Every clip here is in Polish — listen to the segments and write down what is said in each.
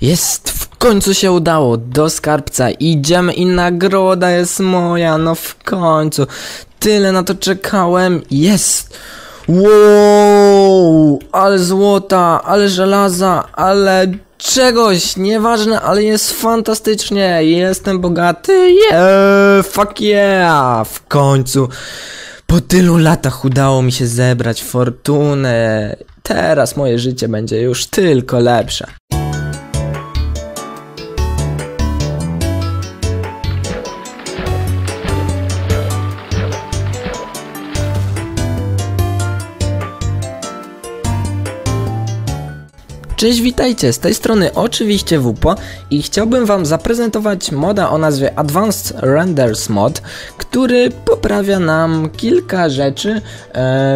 Jest, w końcu się udało, do skarbca idziemy i nagroda jest moja, no w końcu. Tyle na to czekałem, jest. Wow, ale złota, ale żelaza, ale czegoś, nieważne, ale jest fantastycznie, jestem bogaty, yeah, fuck yeah, w końcu. Po tylu latach udało mi się zebrać fortunę. Teraz moje życie będzie już tylko lepsze. Cześć, witajcie, z tej strony oczywiście WUPO i chciałbym wam zaprezentować moda o nazwie Advanced Renders Mod, który poprawia nam kilka rzeczy e,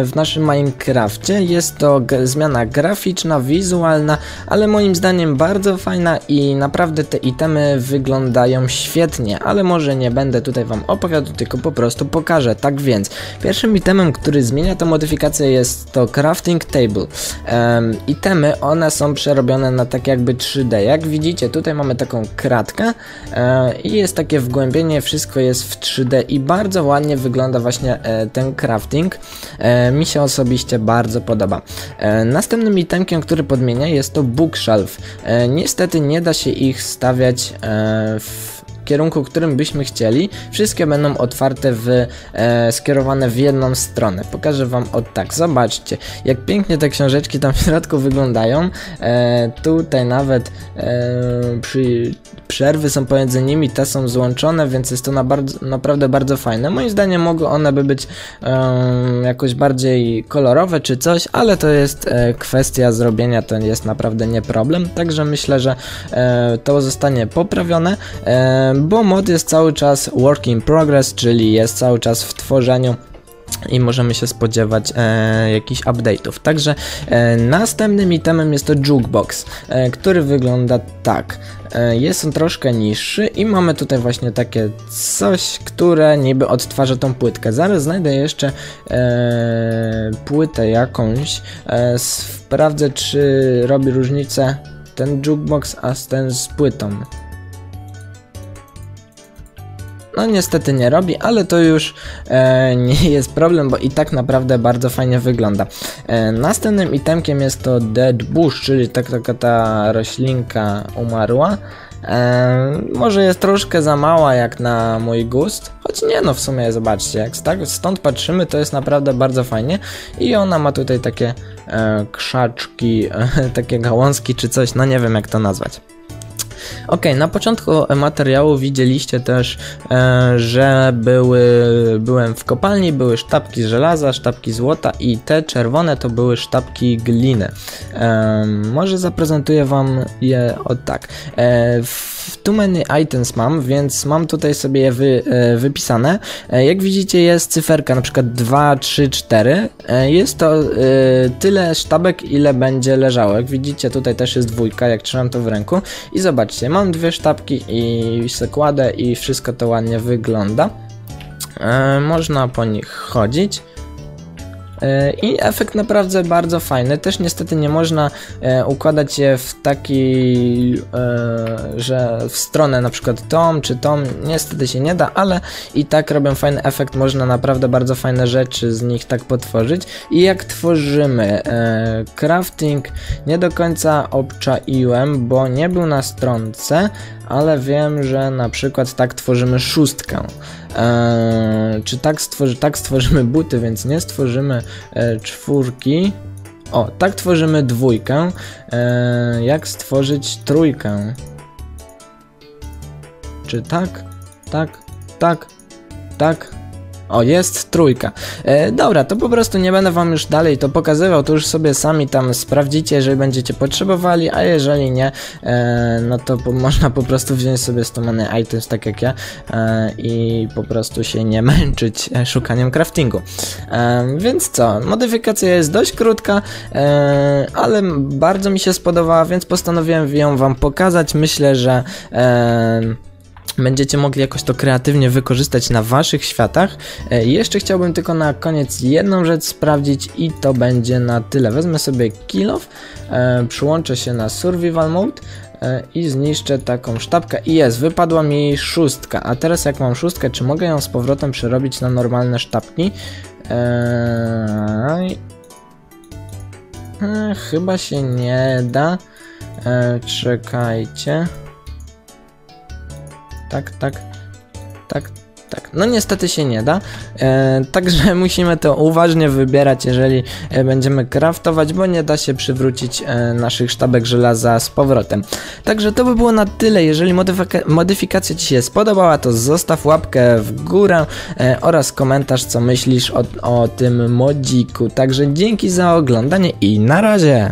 w naszym Minecrafcie. Jest to zmiana graficzna, wizualna, ale moim zdaniem bardzo fajna i naprawdę te itemy wyglądają świetnie, ale może nie będę tutaj wam opowiadał, tylko po prostu pokażę. Tak więc, pierwszym itemem, który zmienia tę modyfikację jest to Crafting Table. Itemy, one są przerobione na tak jakby 3D. Jak widzicie, tutaj mamy taką kratkę e, i jest takie wgłębienie, wszystko jest w 3D i bardzo ładnie wygląda właśnie e, ten crafting. E, mi się osobiście bardzo podoba. E, następnym itemkiem, który podmienia jest to bookshelf. E, niestety nie da się ich stawiać e, w kierunku, którym byśmy chcieli, wszystkie będą otwarte w, e, skierowane w jedną stronę. Pokażę wam od tak, zobaczcie, jak pięknie te książeczki tam w środku wyglądają. E, tutaj nawet e, przy, przerwy są pomiędzy nimi, te są złączone, więc jest to na bardzo, naprawdę bardzo fajne. Moim zdaniem mogą one by być jakoś bardziej kolorowe czy coś, ale to jest e, kwestia zrobienia, to jest naprawdę nie problem, także myślę, że e, to zostanie poprawione. Bo mod jest cały czas work in progress, czyli jest cały czas w tworzeniu i możemy się spodziewać e, jakichś update'ów. Także e, następnym itemem jest to jukebox, e, który wygląda tak. E, jest on troszkę niższy i mamy tutaj właśnie takie coś, które niby odtwarza tą płytkę. Zaraz znajdę jeszcze e, płytę jakąś. E, sprawdzę, czy robi różnicę ten jukebox, a ten z płytą. No niestety nie robi, ale to już e, nie jest problem, bo i tak naprawdę bardzo fajnie wygląda. E, następnym itemkiem jest to Dead Bush, czyli tak, taka ta roślinka umarła. E, może jest troszkę za mała jak na mój gust, choć nie no w sumie zobaczcie, jak stąd patrzymy to jest naprawdę bardzo fajnie i ona ma tutaj takie e, krzaczki, e, takie gałązki czy coś, no nie wiem jak to nazwać. Ok, na początku materiału widzieliście też, e, że były, byłem w kopalni, były sztabki żelaza, sztabki złota i te czerwone to były sztabki gliny. E, może zaprezentuję wam je od tak. E, too many items mam, więc mam tutaj sobie je wy, wypisane. Jak widzicie jest cyferka na przykład 2, 3, 4. Jest to tyle sztabek ile będzie leżało. Jak widzicie tutaj też jest dwójka, jak trzymam to w ręku. I zobaczcie, mam dwie sztabki i se i wszystko to ładnie wygląda. Można po nich chodzić. E, I efekt naprawdę bardzo fajny. Też niestety nie można e, układać je w taki, e, że w stronę na przykład tom czy tom. Niestety się nie da, ale i tak robią fajny efekt. Można naprawdę bardzo fajne rzeczy z nich tak potworzyć. I jak tworzymy crafting, nie do końca obczaiłem, bo nie był na stronce, ale wiem, że na przykład tak tworzymy szóstkę. Eee, czy tak, stworzy, tak stworzymy buty, więc nie stworzymy e, czwórki. O, tak tworzymy dwójkę. Eee, jak stworzyć trójkę? Czy tak? Tak? Tak? Tak? O, jest trójka. E, dobra, to po prostu nie będę wam już dalej to pokazywał, to już sobie sami tam sprawdzicie, jeżeli będziecie potrzebowali, a jeżeli nie, e, no to po, można po prostu wziąć sobie stomany items, tak jak ja, e, i po prostu się nie męczyć e, szukaniem craftingu. E, więc co, modyfikacja jest dość krótka, e, ale bardzo mi się spodobała, więc postanowiłem ją wam pokazać. Myślę, że będziecie mogli jakoś to kreatywnie wykorzystać na waszych światach. E, jeszcze chciałbym tylko na koniec jedną rzecz sprawdzić i to będzie na tyle. Wezmę sobie kill off, e, przyłączę się na survival mode e, i zniszczę taką sztabkę i jest, wypadła mi szóstka, a teraz jak mam szóstkę, czy mogę ją z powrotem przerobić na normalne sztabki? Eee, e, chyba się nie da. E, czekajcie. Tak, tak, tak, tak. No niestety się nie da. E, także musimy to uważnie wybierać, jeżeli e, będziemy craftować, bo nie da się przywrócić e, naszych sztabek żelaza z powrotem. Także to by było na tyle. Jeżeli modyfika modyfikacja Ci się spodobała, to zostaw łapkę w górę e, oraz komentarz, co myślisz o, o tym modziku. Także dzięki za oglądanie i na razie!